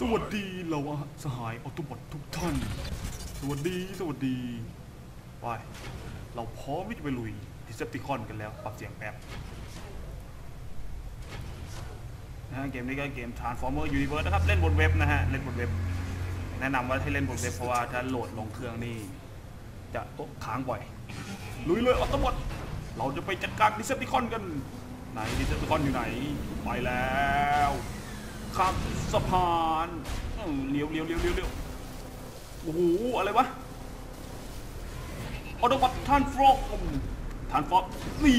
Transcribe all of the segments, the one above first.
สวัสดีเราสหายออโตบอททุกท่าน สวัสดีสวัสดี ไป เราพร้อมที่จะไปลุยดิเซปติคอนกันแล้ว ปรับเสียงแป๊บนะฮะเกมนี้ก็เกม Transformer Universe นะครับ เล่นบนเว็บนะฮะ เล่นบนเว็บ แนะนำว่าให้เล่นบนเว็บเพราะว่าถ้าโหลดลงเครื่องนี่ จะต๊ะค้างบ่อย ลุยเลยออโตบอทเราจะไปจัดการดิเซปติคอนกัน ไหนดิเซปติคอนอยู่ไหน ไปแล้ว ข้ามสะพานเลี้ยวเลี้ยวเลี้ยวเลี้ยวเลี้ยวโอ้โหอะไรวะออโตบอททานฟรอกท่านฟรอกนี่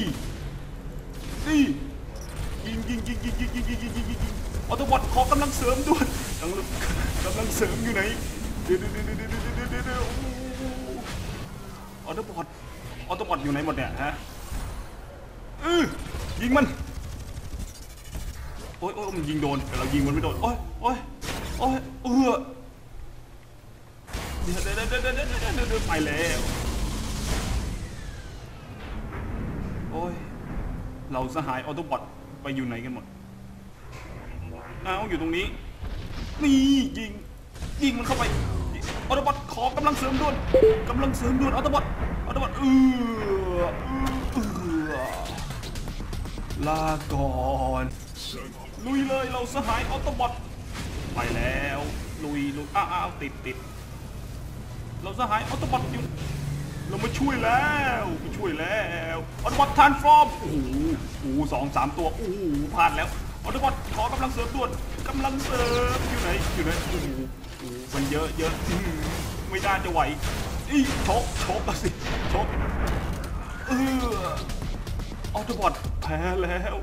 นี่ยิงยิงยิงยิงยิงยิงยิงยิงยิงยิงยิงออโตบอทขอกำลังเสริมด่วนกำลังกำลังเสริมอยู่ไหนเดี๋ยวเดี๋ยวเดี๋ยวเดี๋ยวเดี๋ยวเดี๋ยวเดี๋ยวโอ้โหออโตบอทออโตบอทอยู่ไหนหมดเนี่ยฮะเออยิงมัน โอ้ยโอ้ยมันยิงโดนแต่เรายิงมันไม่โดนโอ้ยโอ้ยโอ้ยเออเดี๋ยวเดี๋ยวเดี๋ยวเดี๋ยวเดี๋ยวไปแล้วโอ้ยเราสหายออโตบอทไปอยู่ไหนกันหมดอ้าอยู่ตรงนี้นี่ยิงยิงมันเข้าไปออโตบอทขอกำลังเสริมด่วนกำลังเสริมด่วนออโตบอทออโตบอทเออเออลาก่อน ลุยเลยเราสหายออโตบอทไปแล้วลุยลุยอ้าวอ้าติดติดเราสหายออโตบอทอยู่เรามาช่วยแล้วมาช่วยแล้วออโตบอททานฟอร์มโอ้โหโอ้สองสามตัวโอ้โหพลาดแล้วออโตบอทขอกำลังเสริมด่วนกำลังเสริมอยู่ไหนอยู่ไหนโอ้โหมันเยอะเยอะไม่น่าจะไหวอีชกชกอะสิชกเออออโตบอทแพ้แล้ว